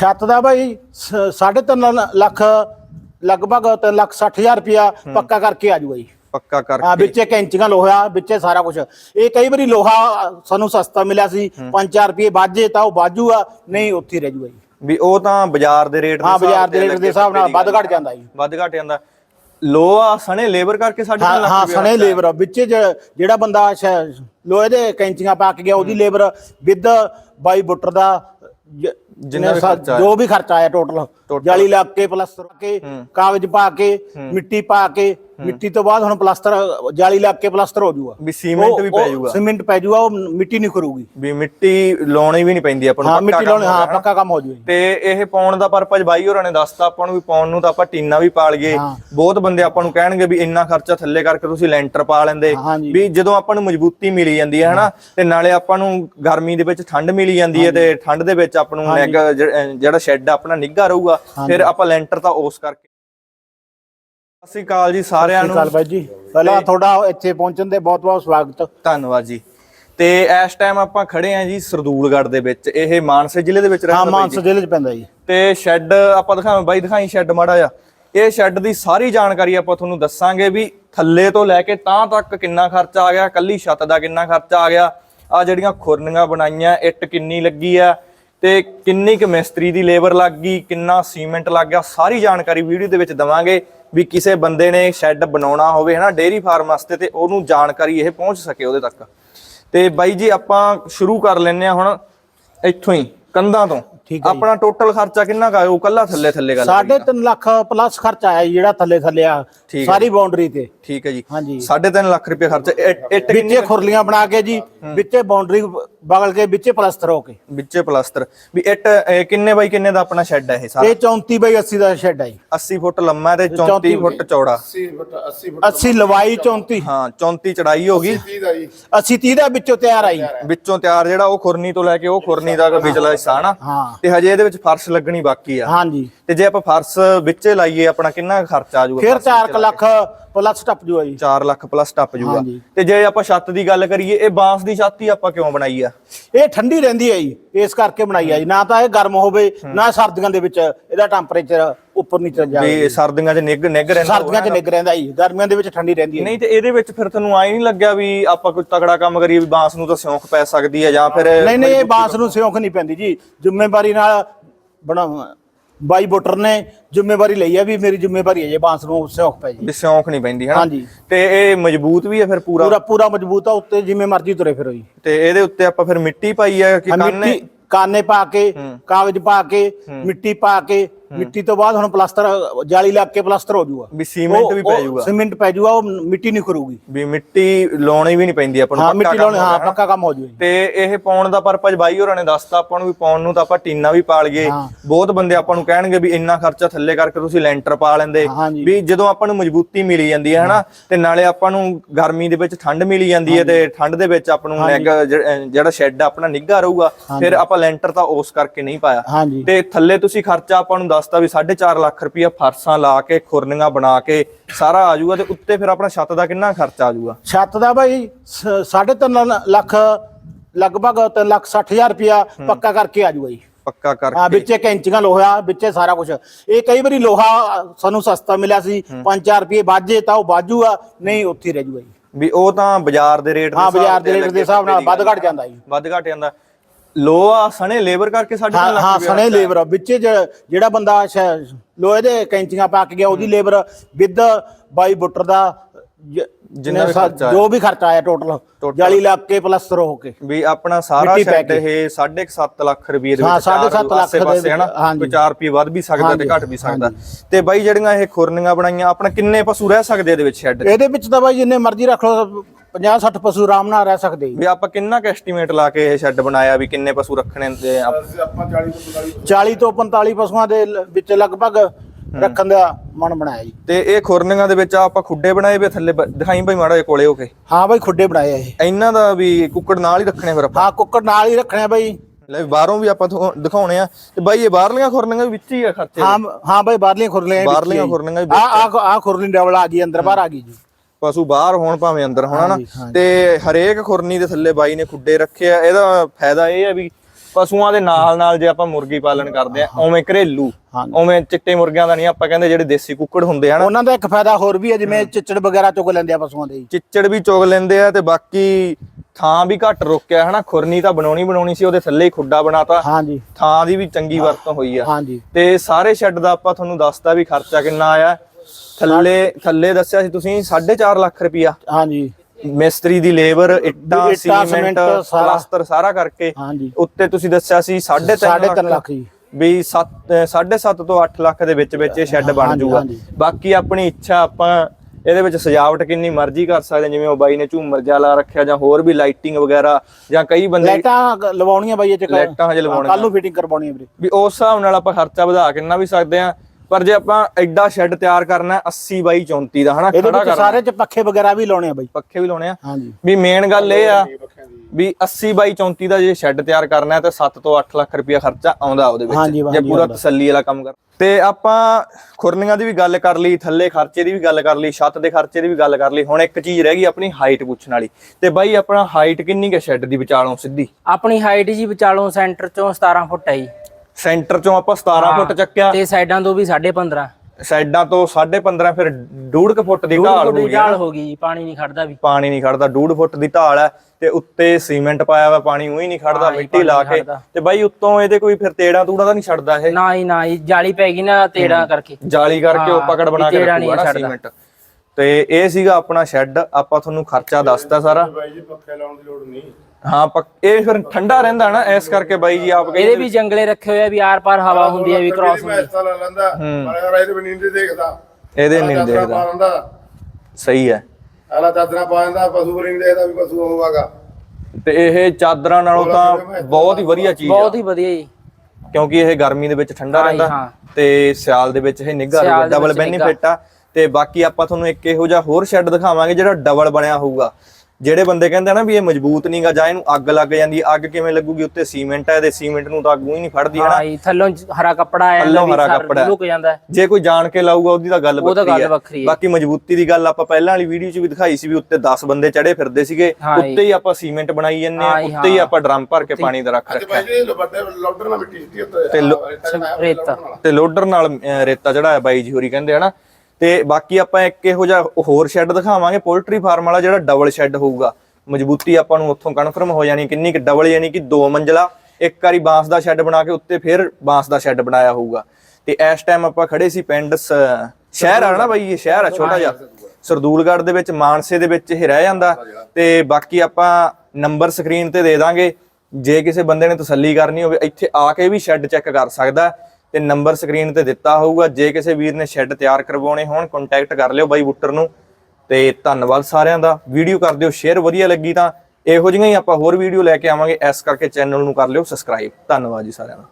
ਛੱਤ ਦਾ ਬਾਈ 3.5 ਲੱਖ ਲਗਭਗ 3 ਲੱਖ 60 ਹਜ਼ਾਰ ਰੁਪਿਆ ਪੱਕਾ ਕਰਕੇ ਆ ਜੂਗਾ ਜੀ ਪੱਕਾ ਹਾਂ ਕਰਕੇ। ਵਿੱਚੇ ਕੈਂਚੀਆਂ ਲੋਹਾ ਵਿੱਚੇ ਸਾਰਾ ਕੁਝ ਇਹ ਕਈ ਵਾਰੀ ਲੋਹਾ ਸਾਨੂੰ ਸਸਤਾ ਮਿਲਿਆ ਸੀ 5-4 ਰੁਪਏ ਵਾਜੇ ਤਾਂ ਉਹ ਬਾਜੂਗਾ ਨਹੀਂ ਉੱਥੇ ਹੀ ਰਹਿ ਜੂਗਾ ਜੀ ਵੀ ਉਹ ਤਾਂ ਬਾਜ਼ਾਰ ਦੇ ਰੇਟ ਹਾਂ ਬਾਜ਼ਾਰ ਦੇ ਰੇਟ ਦੇ ਹਿਸਾਬ ਨਾਲ ਵੱਧ ਘਟ ਜਾਂਦਾ ਜੀ। ਵੱਧ ਘਟ ਜਾਂਦਾ। ਲੋਹਾ ਸਣੇ ਲੇਬਰ ਕਰਕੇ ਸਾਡੇ ਹਾਂ ਲੱਖ ਹਾਂ ਸਣੇ ਹੈ। ਲੇਬਰ ਵਿੱਚੇ ਜਿਹੜਾ ਬੰਦਾ ਲੋਹੇ ਦੇ ਕੈਂਚੀਆਂ ਪਾ ਕੇ ਗਿਆ ਉਹਦੀ ਲੇਬਰ ਵਿਦ ਬਾਈ ਬੁੱਟਰ ਦਾ ਜਿੰਨਾ ਵੀ ਖਰਚਾ ਜੋ ਵੀ ਖਰਚਾ ਆਇਆ ਟੋਟਲ। ਜਾਲੀ ਲਾ ਕੇ ਪਲਸਤਰ ਕੇ ਕਾਗਜ਼ ਪਾ ਕੇ ਮਿੱਟੀ ਪਾ ਕੇ ਮਿੱਟੀ ਤੋਂ ਬਾਅਦ ਹੁਣ ਪਲਸਤਰ ਜਾਲੀ ਲਾ ਕੇ ਪਲਸਤਰ ਹੋ ਜਾਊਗਾ। ਵੀ ਸੀਮੈਂਟ ਵੀ ਪੈ ਜਾਊਗਾ। ਸੀਮੈਂਟ ਪੈ ਜਾਊਗਾ ਉਹ ਮਿੱਟੀ ਨਹੀਂ ਕਰੂਗੀ ਵੀ ਮਿੱਟੀ ਲਾਉਣੀ ਵੀ ਨਹੀਂ ਪੈਂਦੀ ਆਪਾਂ ਨੂੰ ਪੱਕਾ ਮਿੱਟੀ ਲਾਉਣੀ ਹੋ। ਪੱਕਾ ਕੰਮ ਹੋ ਜਾਊਗਾ ਤੇ ਇਹ ਪਾਉਣ ਦਾ ਪਰਪਸ ਬਾਈ ਹੋਰਾਂ ਨੇ ਦੱਸਤਾ ਆਪਾਂ ਨੂੰ ਵੀ ਪਾਉਣ ਨੂੰ ਤਾਂ ਆਪਾਂ ਟੀਨਾ ਵੀ ਪਾ ਲਈਏ। ਬਹੁਤ ਬੰਦੇ ਆਪਾਂ ਨੂੰ ਕਹਿਣਗੇ ਵੀ ਇੰਨਾ ਖਰਚਾ ਥੱਲੇ ਕਰਕੇ ਤੁਸੀਂ ਲੈਂਟਰ ਪਾ ਲੈਂਦੇ। ਵੀ ਜਦੋਂ ਆਪਾਂ ਨੂੰ ਮਜ਼ਬੂਤੀ ਮਿਲੀ ਜਾਂਦੀ ਹੈ ਹਨਾ ਤੇ ਨਾਲੇ ਆਪਾਂ ਨੂੰ ਗਰਮੀ ਦੇ ਵਿੱਚ ਠੰਡ ਮਿਲੀ ਜਾਂਦੀ ਹੈ ਤੇ ਠੰਡ ਦੇ ਵਿੱਚ ਆਪਾਂ ਨੂੰ ਨਿੱਘ ਅਹ ਜਿਹੜਾ ਸ਼ੈੱਡ ਆਪਣਾ ਨਿੱਘਾ ਰਹੂਗਾ ਫਿਰ ਆਪਾਂ ਲੈਂਟਰ ਤਾਂ ਉਸ ਕਰਕੇ ਸਤਿ ਸ਼੍ਰੀ ਅਕਾਲ ਜੀ ਸਾਰਿਆਂ ਨੂੰ। ਕਾਲ ਬਾਈ ਜੀ। ਪਹਿਲਾਂ ਤੁਹਾਡਾ ਇੱਥੇ ਪਹੁੰਚਣ ਦੇ ਬਹੁਤ ਬਹੁਤ ਸਵਾਗਤ। ਧੰਨਵਾਦ ਜੀ। ਤੇ ਇਸ ਟਾਈਮ ਆਪਾਂ ਖੜੇ ਆਂ ਜੀ ਸਰਦੂਲਗੜ੍ਹ ਦੇ ਵਿੱਚ ਇਹ ਮਾਨਸੇ ਜ਼ਿਲ੍ਹੇ ਦੇ ਵਿੱਚ ਹਾਂ ਰਹਿੰਦਾ ਬਾਈ ਮਾਨਸਾ ਜ਼ਿਲ੍ਹੇ 'ਚ ਪੈਂਦਾ ਜੀ। ਤੇ ਸ਼ੈੱਡ ਆਪਾਂ ਦਿਖਾਵਾਂ ਬਾਈ ਦਿਖਾਈ ਸ਼ੈੱਡ ਮਾੜਾ ਜਿਹਾ। ਇਹ ਸ਼ੈੱਡ ਦੀ ਸਾਰੀ ਜਾਣਕਾਰੀ ਆਪਾਂ ਤੁਹਾਨੂੰ ਦੱਸਾਂਗੇ ਵੀ ਥੱਲੇ ਤੋਂ ਲੈ ਕੇ ਤਾਂ ਤੱਕ ਕਿੰਨਾ ਖਰਚਾ ਆ ਗਿਆ ਕੱਲੀ ਛੱਤ ਦਾ ਕਿੰਨਾ ਖਰਚਾ ਆ ਗਿਆ। ਆ ਜਿਹੜੀਆਂ ਖੁਰਨੀਆਂ ਬਣਾਈਆਂ ਇੱਟ ਕਿੰਨੀ ਲੱਗੀ ਆ ਤੇ ਕਿੰਨੀ ਕੁ ਮਿਸਤਰੀ ਦੀ ਲੇਬਰ ਲੱਗ ਗਈ ਕਿੰਨਾ ਸੀਮੈਂਟ ਲੱਗ ਗਿਆ ਸਾਰੀ ਜਾਣਕਾਰੀ ਵੀਡੀਓ ਦੇ ਵਿੱਚ ਦਵਾਂਗੇ ਵੀ ਕਿਸੇ ਬੰਦੇ ਨੇ ਸ਼ੈੱਡ ਬਣਾਉਣਾ ਹੋਵੇ ਹਨਾ ਡੇਅਰੀ ਫਾਰਮ ਵਾਸਤੇ ਤੇ ਉਹਨੂੰ ਜਾਣਕਾਰੀ ਇਹ ਪਹੁੰਚ ਸਕੇ ਉਹਦੇ ਤੱਕ। ਤੇ ਬਾਈ ਜੀ ਆਪਾਂ ਸ਼ੁਰੂ ਕਰ ਲੈਨੇ ਆ ਹੁਣ ਇੱਥੋਂ ਹੀ ਕੰਧਾਂ ਤੋਂ। ਆਪਣਾ ਟੋਟਲ ਖਰਚਾ ਕਿੰਨਾ ਕਾ ਉਹ ਕੱਲਾ ਥੱਲੇ ਥੱਲੇ ਗੱਲ ਸਾਢੇ ਤਿੰਨ ਲੱਖ ਪਲੱਸ ਖਰਚਾ ਆਇਆ ਜੀ ਜਿਹੜਾ ਥੱਲੇ ਥੱਲੇ ਆ। ਸਾਰੀ ਬਾਉਂਡਰੀ ਤੇ। ਠੀਕ ਹੈ ਜੀ। ਹਾਂਜੀ। 3.5 ਲੱਖ ਰੁਪਏ ਖਰਚਾ। ਇੱਟ- ਇੱਟ ਕਿੰਨੀ ਵਿੱਚੇ ਖੁਰਲੀਆਂ ਬਣਾ ਕੇ ਜੀ ਵਿੱਚੇ ਬਾਉਂਡਰੀ ਬਗਲ ਕੇ ਵਿੱਚੇ ਪਲਸਤਰ ਹੋ ਕੇ। ਵਿੱਚੇ ਪਲਾਸਟਰ ਵੀ ਇੱਟ ਇਹ ਕਿੰਨੇ ਬਾਈ ਕਿੰਨੇ ਦਾ ਆਪਣਾ ਸ਼ੈੱਡ ਹੈ ਇਹ ਸਾਰਾ? ਇਹ 34 ਬਾਈ 80 ਦਾ ਸ਼ੈੱਡ ਹੈ ਜੀ। 80 ਫੁੱਟ ਲੰਮਾ ਤੇ 34 ਫੁੱਟ ਚੌੜਾ। 80 ਲਵਾਈ 34 ਹਾਂ 34 ਚੜਾਈ ਹੋ ਗਈ। 80 30 ਦਾ ਵਿੱਚੋਂ ਤਿਆਰ ਆਈ ਵਿੱਚੋਂ ਤਿਆਰ ਜਿਹੜਾ ਉਹ ਖੁਰਨੀ ਤੋਂ ਲੈ ਕੇ ਉਹ ਖੁਰਨੀ ਤੱਕ ਵਿਚਲਾ ਹਿੱਸਾ ਨਾ ਹਾਂ। ਤੇ ਹਜੇ ਇਹਦੇ ਵਿੱਚ ਫਰਸ਼ ਲੱਗਣੀ ਬਾਕੀ ਆ। ਹਾਂਜੀ। ਤੇ ਜੇ ਆਪਾਂ ਫਰਸ਼ ਵਿੱਚੇ ਲਾਈਏ ਆਪਣਾ ਕਿੰਨਾ ਕੁ ਖਰਚਾ ਆ ਜਾਊਗਾ ਫਿਰ ਫਰਸ਼ 4 ਲੱਖ ਪਲੱਸ ਟੱਪ ਜੂਆ ਜੀ। 4 ਲੱਖ ਪਲੱਸ ਟੱਪ ਜਾਊਗਾ ਹਾਂਜੀ। ਤੇ ਜੇ ਆਪਾਂ ਛੱਤ ਦੀ ਗੱਲ ਕਰੀਏ ਇਹ ਬਾਂਸ ਦੀ ਛੱਤ ਹੀ ਆਪਾਂ ਕਿਉਂ ਬਣਾਈ ਆ? ਇਹ ਠੰਡੀ ਰਹਿੰਦੀ ਹੈ ਜੀ ਇਸ ਕਰਕੇ ਬਣਾਈ ਆ ਜੀ। ਨਾ ਤਾਂ ਇਹ ਗਰਮ ਹੋਵੇ ਨਾ ਸਰਦੀਆਂ ਦੇ ਵਿੱਚ ਇਹਦਾ ਟੈਂਪਰੇਚਰ ਉੱਪਰ ਨੀਚੇ ਜਾਵੇ ਵੀ ਸਰਦੀਆਂ 'ਚ ਨਿੱਘ ਨਿੱਘ ਰਹਿੰਦਾ ਸਰਦੀਆਂ 'ਚ ਨਿੱਘ ਰਹਿੰਦਾ ਜੀ ਗਰਮੀਆਂ ਦੇ ਵਿੱਚ ਠੰਡੀ ਰਹਿੰਦੀ ਹੈ ਨਹੀਂ ਤੇ ਇਹਦੇ ਵਿੱਚ ਫਿਰ ਤੁਹਾਨੂੰ ਆਈ ਨਹੀਂ ਲੱਗਿਆ ਵੀ ਆਪਾਂ ਕੋਈ ਤਗੜਾ ਕੰਮ ਕਰੀਏ ਵੀ ਬਾਂਸ ਨੂੰ ਤਾਂ ਸਿਉਂਖ ਪੈ ਸਕਦੀ ਹੈ ਜਾਂ ਫਿਰ ਨਹੀਂ ਨਹੀਂ ਇਹ ਬਾਂਸ ਨੂੰ ਸਿਉਂਖ ਨਹੀਂ ਪੈਂਦੀ ਜੀ। ਜ਼ਿੰਮੇਵਾਰੀ ਨਾਲ ਬਣਾ ਬਾਈ ਬੋਟਰ ਨੇ ਜ਼ਿੰਮੇਵਾਰੀ ਲਈ ਆ ਵੀ ਮੇਰੀ ਜ਼ਿੰਮੇਵਾਰੀ ਹੈ ਜੇ ਬਾਂਸ ਨੂੰ ਸਿਉਂਖ ਪੈ ਜੀ। ਵੀ ਸਿਉਂਖ ਨਹੀਂ ਪੈਂਦੀ ਹਨਾ? ਹਾਂਜੀ। ਤੇ ਇਹ ਮਜ਼ਬੂਤ ਵੀ ਹੈ ਫਿਰ ਪੂਰਾ? ਪੂਰਾ ਪੂਰਾ ਮਜ਼ਬੂਤ ਆ ਉੱਤੇ ਜਿਵੇਂ ਮਰਜ਼ੀ ਤੁਰੇ ਫਿਰੋ ਜੀ। ਤੇ ਇਹਦੇ ਉੱਤੇ ਆਪਾਂ ਫਿਰ ਮਿੱਟੀ ਪਾਈ ਹੈ ਕਿ ਹਾਂ, ਕੰਨੇ? ਮਿੱਟੀ ਕਾਨੇ ਪਾ ਕੇ ਕਾਗਜ਼ ਪਾ ਕੇ ਮਿੱਟੀ ਪਾ ਕੇ ਮਿੱਟੀ ਤੋਂ ਬਾਅਦ ਹੁਣ ਪਲਸਤਰ ਜਾਲੀ ਲਾ ਕੇ ਪਲਸਤਰ ਹੋ ਜਾਊਗਾ। ਵੀ ਸੀਮੈਂਟ ਵੀ ਪੈ ਜਾਊਗਾ। ਸੀਮੈਂਟ ਪੈ ਜਾਊਗਾ ਉਹ ਮਿੱਟੀ ਨਹੀਂ ਕਰੂਗੀ ਵੀ ਮਿੱਟੀ ਲਾਉਣੀ ਵੀ ਨਹੀਂ ਪੈਂਦੀ ਆਪਾਂ ਨੂੰ ਹਾਂ ਪੱਕਾ ਮਿੱਟੀ ਕੰਮ ਲਾਉਣੀ ਹੋ। ਪੱਕਾ ਕੰਮ ਹੋ ਜਾਊਗਾ ਤੇ ਇਹ ਪਾਉਣ ਦਾ ਪਰਪਸ ਬਾਈ ਹੋਰਾਂ ਨੇ ਦੱਸਤਾ ਆਪਾਂ ਨੂੰ ਵੀ ਪਾਉਣ ਨੂੰ ਤਾਂ ਆਪਾਂ ਟੀਨਾ ਵੀ ਪਾ ਲਈਏ। ਬਹੁਤ ਬੰਦੇ ਆਪਾਂ ਨੂੰ ਕਹਿਣਗੇ ਵੀ ਇੰਨਾ ਖਰਚਾ ਥੱਲੇ ਕਰਕੇ ਤੁਸੀਂ ਲੈਂਟਰ ਪਾ ਲੈਂਦੇ। ਵੀ ਜਦੋਂ ਆਪਾਂ ਨੂੰ ਮਜ਼ਬੂਤੀ ਮਿਲੀ ਜਾਂਦੀ ਹੈ ਹਨਾ? ਤੇ ਨਾਲੇ ਆਪਾਂ ਨੂੰ ਗਰਮੀ ਦੇ ਵਿੱਚ ਠੰਡ ਮਿਲੀ ਜਾਂਦੀ ਹੈ ਤੇ ਠੰਡ ਦੇ ਵਿੱਚ ਆਪਾਂ ਨੂੰ ਅਹ ਜਿਹੜਾ ਸ਼ੈੱਡ ਆਪਣਾ ਨਿੱਘਾ ਰਹੂਗਾ। ਫਿਰ ਆਪਾਂ ਲੈਂਟਰ ਤਾਂ ਉਸ ਕਰਕੇ ਨਹੀਂ ਪਾਇਆ। ਤੇ ਥੱਲੇ ਤੁਸੀਂ ਖਰਚਾ ਆਪਾਂ ਨੂੰ ਦੱਸਤਾ ਵੀ 4.5 ਲੱਖ ਰੁਪਇਆ ਫਰਸਾਂ ਲਾ ਕੇ ਖੁਰਨੀਆਂ ਬਣਾ ਕੇ ਸਾਰਾ ਆ ਜਾਊਗਾ ਤੇ ਉੱਤੇ ਫਿਰ ਆਪਣਾ ਛੱਤ ਦਾ ਕਿੰਨਾ ਖਰਚਾ ਆ ਜਾਊਗਾ? ਛੱਤ ਦਾ ਬਾਈ 3.5 ਲੱਖ ਲਗਭਗ 3 ਲੱਖ 60 ਹਜ਼ਾਰ ਰੁਪਿਆ ਪੱਕਾ ਕਰਕੇ ਆ ਜਾਊਗਾ ਜੀ। ਪੱਕਾ ਹਾਂ ਕਰਕੇ ਵਿੱਚੇ ਕੈਂਚੀਆਂ ਲੋਹਾ ਵਿੱਚੇ ਸਾਰਾ ਕੁਝ ਇਹ ਕਈ ਵਾਰੀ ਲੋਹਾ ਸਾਨੂੰ ਸਸਤਾ ਮਿਲਿਆ ਸੀ 5-4 ਰੁਪਏ ਵਾਜੇ ਤਾਂ ਉਹ ਬਾਜੂਗਾ ਨਹੀਂ ਉੱਥੇ ਹੀ ਰਹਿ ਜੂਗਾ ਜੀ। ਵੀ ਉਹ ਤਾਂ ਬਾਜ਼ਾਰ ਦੇ ਰੇਟ ਹਾਂ ਬਾਜ਼ਾਰ ਦੇ ਰੇਟ ਦੇ ਹਿਸਾਬ ਨਾਲ ਵੱਧ ਘਟ ਜਾਂਦਾ ਜੀ। ਵੱਧ ਘਟ ਜਾਂਦਾ। ਲੋਹਾ ਸਣੇ ਲੇਬਰ ਕਰਕੇ ਸਾਡੇ ਲੱਖ ਹਾਂ ਸਣੇ ਲੇਬਰ ਵਿੱਚੇ ਜ- ਜਿਹੜਾ ਬੰਦਾ ਸ਼- ਲੋਹੇ ਦੇ ਕੈਂਚੀਆਂ ਪਾ ਕੇ ਗਿਆ ਉਹਦੀ ਲੇਬਰ ਵਿਦ ਬਾਈ ਬੁੱਟਰ ਦਾ ਜ- ਜਿੰਨਾ ਵੀ ਖਰਚਾ ਜੋ ਵੀ ਖਰਚਾ ਆਇਆ ਟੋਟਲ Total। ਜਾਲੀ ਲੱਗ ਕੇ ਪਲਸਤਰ ਹੋ ਕੇ। ਵੀ ਆਪਣਾ ਸਾਰਾ ਮਿੱਟੀ ਪੈ ਸੈੱਟ ਇਹ 7.5 ਲੱਖ ਰੁਪਏ ਦੇ ਹਾਂ, ਵਿੱਚ ਚਾਰ 7.5 ਲੱਖ ਦੇ ਪਾਸੇ ਹਨਾ? ਵਿੱਚ, ਹਾਂਜੀ। ਕੋਈ 4 ਰੁਪਏ ਵੱਧ ਵੀ ਸਕਦਾ ਤੇ ਹਾਂਜੀ, ਘਟ ਵੀ ਸਕਦਾ। ਤੇ ਬਾਈ ਜਿਹੜੀਆਂ ਇਹ ਖੁਰਨੀਆਂ ਬਣਾਈਆਂ ਆਪਣਾ ਕਿੰਨੇ ਪਸ਼ੂ ਰਹਿ ਸਕਦੇ ਇਹਦੇ ਵਿੱਚ ਸ਼ੈੱਡ ਇਹਦੇ ਵਿੱਚ ਤਾਂ ਬਾਈ ਜਿੰਨੇ ਮਰਜ਼ੀ ਰੱਖ ਲਓ 50-60 ਪਸ਼ੂ ਆਰਾਮ ਨਾਲ ਰਹਿ ਸਕਦੇ। ਜੀ ਵੀ ਆਪਾਂ ਕਿੰਨਾ ਕੁ ਐਸਟੀਮੇਟ ਲਾ ਕੇ ਇਹ ਸ਼ੈੱਡ ਬਣਾਇਆ ਵੀ ਕਿੰਨੇ ਪਸ਼ੂ ਰੱਖਣੇ ਤੇ ਆਪ- 40 ਤੋਂ 45 ਪਸ਼ੂਆਂ ਦੇ ਲ- ਵਿੱਚ ਲਗਭਗ ਰੱਖਣ ਦਾ ਮਨ ਬਣਾਇਆ ਜੀ। ਤੇ ਇਹ ਖੁਰਨੀਆਂ ਦੇ ਵਿੱਚ ਆਪਾਂ ਖੁੱਡੇ ਬਣਾਏ ਵੇ ਥੱਲੇ ਬ- ਦਿਖਾਈ ਭਾਈ ਮਾੜਾ ਜਿਹਾ ਕੋਲੇ ਹੋ ਕੇ? ਹਾਂ ਬਾਈ ਖੁੱਡੇ ਬਣਾਏ ਆ ਇਹ। ਇਹਨਾਂ ਦਾ ਵੀ ਕੁੱਕੜ ਨਾਲ ਹੀ ਰੱਖਣੇ ਫਿਰ ਆਪਾਂ? ਹਾਂ ਕੁੱਕੜ ਨਾਲ ਹੀ ਰੱਖਣੇ ਆ ਬਾਈ। ਲੈ ਵੀ ਬਾਹਰੋਂ ਵੀ ਆਪਾਂ ਤੁਹਾਨੂੰ ਦਿਖਾਉਣੇ ਆ। ਤੇ ਬਾਈ ਇਹ ਬਾਹਰਲੀਆਂ ਖੁਰਨੀਆਂ ਵੀ ਵਿੱਚ ਹੀ ਆ ਖਰਚੇ ਹਾਂ ਹਾਂ ਬਾਈ ਬਾਹਰਲੀਆਂ ਖੁਰਲੀਆਂ ਬਾਹਰਲੀਆਂ ਖੁਰਲੀਆਂ ਵੀ ਆ। ਆ ਆ ਖੁਰਲੀ ਡਬਲ ਆ ਗਈ ਅੰਦਰ ਬਾਹਰ ਆ ਗਈ ਜੀ। ਪਸ਼ੂ ਬਾਹਰ ਹੋਣ ਭਾਵੇਂ ਅੰਦਰ ਹੋਣ ਨਾ। ਤੇ ਹਰੇਕ ਖੁਰਨੀ ਦੇ ਥੱਲੇ ਬਾਈ ਨੇ ਖੁੱਡੇ ਰੱਖੇ ਆ। ਇਹਦਾ ਫਾਇਦਾ ਇਹ ਆ ਵੀ ਪਸ਼ੂਆਂ ਦੇ ਨਾਲ ਨਾਲ ਜੇ ਆਪਾਂ ਮੁਰਗੀ ਪਾਲਣ ਕਰਦੇ ਆ ਉਵੇਂ ਘਰੇਲੂ। ਉਵੇਂ ਚਿੱਟੇ ਮੁਰਗਿਆਂ ਦਾ ਨਹੀਂ ਆਪਾਂ ਕਹਿੰਦੇ ਜਿਹੜੇ ਦੇਸੀ ਕੁੱਕੜ ਹੁੰਦੇ ਹਨ ਉਹਨਾਂ ਦਾ ਇੱਕ ਫਾਇਦਾ ਹੋਰ ਵੀ ਹੈ ਜਿਵੇਂ ਚਿੱਚੜ ਵਗੈਰਾ ਚੁਗ ਲੈਂਦੇ ਆ ਪਸ਼ੂਆਂ ਦੇ। ਚਿੱਚੜ ਵੀ ਚੁਗ ਲੈਂਦੇ ਆ ਤੇ ਬਾਕੀ ਥਾਂ ਵੀ ਘੱਟ ਰੋਕਿਆ ਹਨਾ? ਖੁਰਨੀ ਤਾਂ ਬਣਾਉਣੀ ਬਣਾਉਣੀ ਸੀ ਉਹਦੇ ਥੱਲੇ ਹੀ ਖੁੱਡਾ ਬਣਾਤਾ। ਹਾਂਜੀ। ਥਾਂ ਦੀ ਵੀ ਚੰਗੀ ਵਰਤੋਂ ਹੋਈ ਆ। ਹਾਂਜੀ। ਤੇ ਸਾਰੇ ਸ਼ੈੱਡ ਦਾ ਆਪਾਂ ਤੁਹਾਨੂੰ ਦੱਸਤਾ ਵੀ ਖਰਚਾ ਕਿੰਨਾ ਆਇਆ। ਥੱਲੇ ਥੱਲੇ ਦੱਸਿਆ ਸੀ ਤੁਸੀਂ 4.5 ਲੱਖ ਰੁਪਇਆ। ਹਾਂਜੀ। ਮਿਸਤਰੀ ਦੀ ਲੇਬਰ ਇੱਟਾਂ ਸੀਮੈਂਟ। ਪਲਾਸਟਰ ਸਾਰਾ ਕਰਕੇ ਉੱਤੇ ਤੁਸੀਂ ਦੱਸਿਆ ਸੀ 3.5 ਸਾਢੇ ਤਿੰਨ ਲੱਖ ਜੀ ਵੀ 7 7.5 ਤੋਂ 8 ਲੱਖ ਦੇ ਵਿੱਚ ਵਿੱਚ ਇਹ ਸ਼ੈੱਡ ਬਣ ਜਾਊਗਾ। ਬਾਕੀ ਆਪਣੀ ਇੱਛਾ ਆਪਾਂ ਇਹਦੇ ਵਿੱਚ ਸਜਾਵਟ ਕਿੰਨੀ ਮਰਜ਼ੀ ਕਰ ਸਕਦੇ ਜਿਵੇਂ ਉਹ ਬਾਈ ਨੇ ਝੂਮਰ ਜਿਹਾ ਲਾ ਰੱਖਿਆ ਜਾਂ ਹੋਰ ਵੀ ਲਾਈਟਿੰਗ ਵਗੈਰਾ ਜਾਂ ਕਈ ਬੰਦੇ ਲਾਈਟਾਂ ਲਵਾਉਣੀਆਂ ਬਾਈ ਇਹ ਚ ਲਾਈਟਾਂ ਹਜੇ ਲਵਾਉਣੀਆਂ। ਕੱਲ ਨੂੰ ਫਿਟਿੰਗ ਕਰਵਾਉਣੀ ਹੈ ਵੀਰੇ ਵੀ ਉਸ ਹਿਸਾਬ ਨਾਲ ਆਪਾਂ ਖਰਚਾ ਵਧਾ ਕਿੰਨਾ ਵੀ ਸਕਦੇ ਆ ਪਰ ਜੇ ਆਪਾਂ ਐਡਾ ਸ਼ੈੱਡ ਤਿਆਰ ਕਰਨਾ ਹੈ 80 ਬਾਈ 34 ਦਾ ਹਨਾ ਇਹਦੇ ਖੜਾ ਵਿੱਚ ਕਰਨਾ। ਸਾਰੇ ਚ ਪੱਖੇ ਵਗੈਰਾ ਵੀ ਲਾਉਣੇ ਆ ਬਾਈ। ਪੱਖੇ ਵੀ ਲਾਉਣੇ ਆ। ਹਾਂਜੀ। ਵੀ ਮੇਨ ਗੱਲ ਇਹ ਆ ਵੀ 80 ਬਾਈ 34 ਦਾ ਜੇ ਸ਼ੈੱਡ ਤਿਆਰ ਕਰਨਾ ਹੈ ਤਾਂ 7 ਤੋਂ 8 ਲੱਖ ਰੁਪਇਆ ਖਰਚਾ ਆਉਂਦਾ ਉਹਦੇ ਵਿੱਚ। ਜੇ ਹਾਂਜੀ, ਪੂਰਾ ਆਉਂਦਾ। ਤਸੱਲੀ ਵਾਲਾ ਕੰਮ ਕਰ ਤੇ ਆਪਾਂ ਖੁਰਨੀਆਂ ਦੀ ਵੀ ਗੱਲ ਕਰ ਲਈ ਥੱਲੇ ਖਰਚੇ ਦੀ ਵੀ ਗੱਲ ਕਰ ਲਈ ਛੱਤ ਦੇ ਖਰਚੇ ਦੀ ਵੀ ਗੱਲ ਕਰ ਲਈ ਹੁਣ ਇੱਕ ਚੀਜ਼ ਰਹਿ ਗਈ ਆਪਣੀ ਹਾਈਟ ਪੁੱਛਣ ਵਾਲੀ। ਤੇ ਬਾਈ ਆਪਣਾ ਹਾਈਟ ਕਿੰਨੀ ਕੁ ਸ਼ੈੱਡ ਦੀ ਵਿਚਾਲੋਂ ਸਿੱਧੀ? ਆਪਣੀ ਹਾਈਟ ਜੀ ਵਿਚਾਲੋਂ ਸੈਂਟਰ ਚੋਂ 17 ਫੁੱਟ ਹੈ ਜੀ। ਸੈਂਟਰ ਚੋਂ ਆਪਾਂ 17 ਫੁੱਟ ਚੱਕਿਆ। ਤੇ ਸਾਈਡਾਂ ਤੋਂ ਵੀ 15.5 ਸਾਈਡਾਂ ਤੋਂ 15.5 ਫਿਰ 1.5 ਫੁੱਟ ਦੀ ਢਾਲ ਹੋ ਗਈ ਢਾਲ ਹੋ ਗਈ ਜੀ ਪਾਣੀ ਨਹੀਂ ਖੜਦਾ ਵੀ। ਪਾਣੀ ਨਹੀਂ ਖੜਦਾ 1.5 ਫੁੱਟ ਦੀ ਢਾਲ ਹੈ ਤੇ ਉੱਤੇ ਸੀਮੈਂਟ ਪਾਇਆ ਹੋਇਆ ਪਾਣੀ ਉਹੀ ਨਹੀਂ ਖੜਦਾ ਮਿੱਟੀ ਲਾ ਕੇ। ਤੇ ਬਾਈ ਉੱਤੋਂ ਇਹਦੇ ਕੋਈ ਫਿਰ ਤੇੜਾ ਤੂੜਾ ਤਾਂ ਨਹੀਂ ਛੱਡਦਾ ਇਹ? ਨਾ ਹੀ ਨਾ ਹੀ ਜਾਲੀ ਪੈ ਗਈ ਨਾ ਤੇੜਾ ਕਰਕੇ। ਜਾਲੀ ਕਰਕੇ ਉਹ ਪਕੜ ਬਣਾ ਕੇ ਰੱਖੂਗਾ। ਸੀਮੈਂਟ। ਤੇ ਇਹ ਸੀਗਾ ਆਪਣਾ ਸ਼ੈੱਡ ਆਪਾਂ ਤੁਹਾਨੂੰ ਖਰਚਾ ਦੱਸਤਾ ਸਾਰਾ। ਬਾਈ ਜੀ ਪੱਖੇ ਲਾਉਣ ਦੀ ਲੋੜ ਨਹੀਂ। ਹਾਂ ਪੱਕ- ਇਹ ਫਿਰ ਠੰਡਾ ਰਹਿੰਦਾ ਨਾ ਇਸ ਕਰਕੇ ਬਾਈ ਜੀ ਆਪ ਇਹਦੇ ਕਹਿੰਦੇ ਵੀ ਜੰਗਲੇ ਰੱਖੇ ਹੋਏ ਆ ਵੀ ਆਰ ਪਾਰ ਹਵਾ ਹੁੰਦੀ ਹੈ ਵੀ ਕ੍ਰਾਸ ਲਾ ਲੈਂਦਾ ਪਰ ਯਾਰ ਇਹਦੇ ਵੀ ਨੀਂਦ ਦੇਖਦਾ। ਇਹਦੇ ਨਹੀਂ ਦੇਖਦਾ। ਸਹੀ ਹੈ। ਆਲਾ ਚਾਦਰਾਂ ਪਾ ਲੈਂਦਾ ਪਸ਼ੂ ਵੀ ਨਹੀਂ ਦੇਖਦਾ ਵੀ ਪਸ਼ੂ ਹੋਵਾਗਾ ਤੇ ਇਹ ਚਾਦਰਾਂ ਨਾਲੋਂ ਤਾਂ ਬਹੁਤ ਹੀ ਵਧੀਆ ਚੀਜ਼ ਆ। ਬਹੁਤ ਹੀ ਵਧੀਆ ਜੀ। ਕਿਉਂਕਿ ਇਹ ਗਰਮੀ ਦੇ ਵਿੱਚ ਠੰਡਾ ਹਾਂ ਰਹਿੰਦਾ ਹਾਂ। ਤੇ ਸਿਆਲ ਦੇ ਵਿੱਚ ਇਹ ਨਿੱਘਾ ਸਿਆਲ ਰਹੂਗਾ ਦੇ ਡਬਲ ਬੈਨੀਫਿਟ ਆ। ਤੇ ਬਾਕੀ ਆਪਾਂ ਤੁਹਾਨੂੰ ਇੱਕ ਇਹੋ ਜਿਹਾ ਹੋਰ ਸ਼ੈੱਡ ਦਿਖਾਵਾਂਗੇ ਜਿਹੜਾ ਡਬਲ ਬਣਿਆ ਹੋਊਗਾ। ਜਿਹੜੇ ਬੰਦੇ ਕਹਿੰਦੇ ਆ ਨਾ ਵੀ ਇਹ ਮਜ਼ਬੂਤ ਨਹੀਂਗਾ ਜਾਂ ਇਹਨੂੰ ਅੱਗ ਲੱਗ ਜਾਂਦੀ ਹੈ, ਅੱਗ ਕਿਵੇਂ ਲੱਗੂਗੀ ਉੱਤੇ ਸੀਮੈਂਟ ਹੈ ਇਹਦੇ ਸੀਮੈਂਟ ਨੂੰ ਤਾਂ ਅੱਗ ਹੀ ਨਹੀਂ ਫੜਦੀ ਹਨਾ ਹਾਂ ਜੀ ਥੱਲੋਂ ਹਰਾ ਕੱਪੜਾ ਆਇਆ ਥੱਲੋਂ ਹਰਾ ਕੱਪੜਾ ਹੈ। ਲੁਕ ਜਾਂਦਾ ਹੈ। ਜੇ ਕੋਈ ਜਾਣ ਕੇ ਲਾਊਗਾ ਉਹਦੀ ਤਾਂ ਗੱਲ ਉਹ ਤਾਂ ਵੱਖਰੀ ਗੱਲ ਹੈ ਵੱਖਰੀ ਹੈ। ਬਾਕੀ ਮਜ਼ਬੂਤੀ ਦੀ ਗੱਲ ਆਪਾਂ ਪਹਿਲਾਂ ਵਾਲੀ ਵੀਡੀਓ 'ਚ ਵੀ ਦਿਖਾਈ ਸੀ ਵੀ ਉੱਤੇ 10 ਬੰਦੇ ਚੜੇ ਫਿਰਦੇ ਸੀਗੇ ਹਾਂ। ਉੱਤੇ ਹੀ ਆਪਾਂ ਸੀਮੈਂਟ ਬਣਾਈ ਜੰਨੇ ਆ ਹਾਂ ਉੱਤੇ ਹੀ ਹਾਂ। ਆਪਾਂ ਡਰਮ ਭਰ ਕੇ ਪਾਣੀ ਦਾ ਰੱਖ ਤੇ ਰੱਖਿਆ ਬਾਈ ਜੀ ਵੱਡੇ ਲਾਊਡਰ ਨਾਲ ਮਿੱਟੀ ਤੇ ਤੇ ਲੋਡਰ ਨਾਲ ਰੇਤਾ ਚੜਾਇਆ ਬਾਈ ਜੀ ਹੋਰੀ ਕਹਿੰਦੇ ਹਨਾ ਤੇ ਬਾਕੀ ਆਪਾਂ ਇੱਕ ਇਹੋ ਜਿਹਾ ਹੋਰ ਸ਼ੈੱਡ ਦਿਖਾਵਾਂਗੇ ਪੋਲਟਰੀ ਫਾਰਮ ਵਾਲਾ ਜਿਹੜਾ ਡਬਲ ਸ਼ੈੱਡ ਹੋਊਗਾ। ਮਜ਼ਬੂਤੀ ਆਪਾਂ ਨੂੰ ਉੱਥੋਂ ਕਨਫਰਮ ਹੋ ਜਾਣੀ, ਕਿੰਨੀ ਕਿ ਡਬਲ ਯਾਨੀ ਕਿ ਦੋ ਮੰਜ਼ਲਾ, ਇੱਕ ਵਾਰੀ ਬਾਂਸ ਦਾ ਸ਼ੈੱਡ ਬਣਾ ਕੇ ਉੱਤੇ ਫਿਰ ਬਾਂਸ ਦਾ ਸ਼ੈੱਡ ਬਣਾਇਆ ਹੋਊਗਾ। ਤੇ ਇਸ ਟਾਈਮ ਆਪਾਂ ਖੜੇ ਸੀ ਪਿੰਡ ਸ਼ਹਿਰ ਆ ਨਾ ਬਾਈ, ਇਹ ਸ਼ਹਿਰ ਆ ਛੋਟਾ ਜਿਹਾ। ਸਰਦੂਲਗੜ੍ਹ ਦੇ ਵਿੱਚ, ਮਾਨਸੇ ਦੇ ਵਿੱਚ ਇਹ ਰਹਿ ਜਾਂਦਾ। ਤੇ ਬਾਕੀ ਆਪਾਂ ਨੰਬਰ ਸਕਰੀਨ ਤੇ ਦੇ ਦਾਂਗੇ। ਜੇ ਕਿਸੇ ਬੰਦੇ ਨੇ ਤਸੱਲੀ ਕਰਨੀ ਹੋਵੇ, ਇੱਥੇ ਆ ਕੇ ਵੀ ਸ਼ੈੱਡ ਚੈੱਕ ਕਰ ਸਕਦਾ। ਤੇ ਨੰਬਰ ਸਕਰੀਨ ਤੇ ਦਿੱਤਾ ਹੋਊਗਾ। ਜੇ ਕਿਸੇ ਵੀਰ ਨੇ ਸ਼ੈੱਡ ਤਿਆਰ ਕਰਵਾਉਣੇ ਹੋਣ ਕੰਟੈਕਟ ਕਰ ਲਿਓ ਬਾਈ ਬੁੱਟਰ ਨੂੰ। ਤੇ ਧੰਨਵਾਦ ਸਾਰਿਆਂ ਦਾ। ਵੀਡੀਓ ਕਰ ਦਿਓ ਸ਼ੇਅਰ ਵਧੀਆ ਲੱਗੀ ਤਾਂ ਇਹੋ ਜਿਹੀਆਂ ਹੀ ਆਪਾਂ ਹੋਰ ਵੀਡੀਓ ਲੈ ਕੇ ਆਵਾਂਗੇ। ਇਸ ਕਰਕੇ ਚੈਨਲ ਨੂੰ ਕਰ ਲਿਓ ਸਬਸਕ੍ਰਾਈਬ ਧੰਨਵਾਦ ਜੀ ਸਾਰਿਆਂ ਦਾ।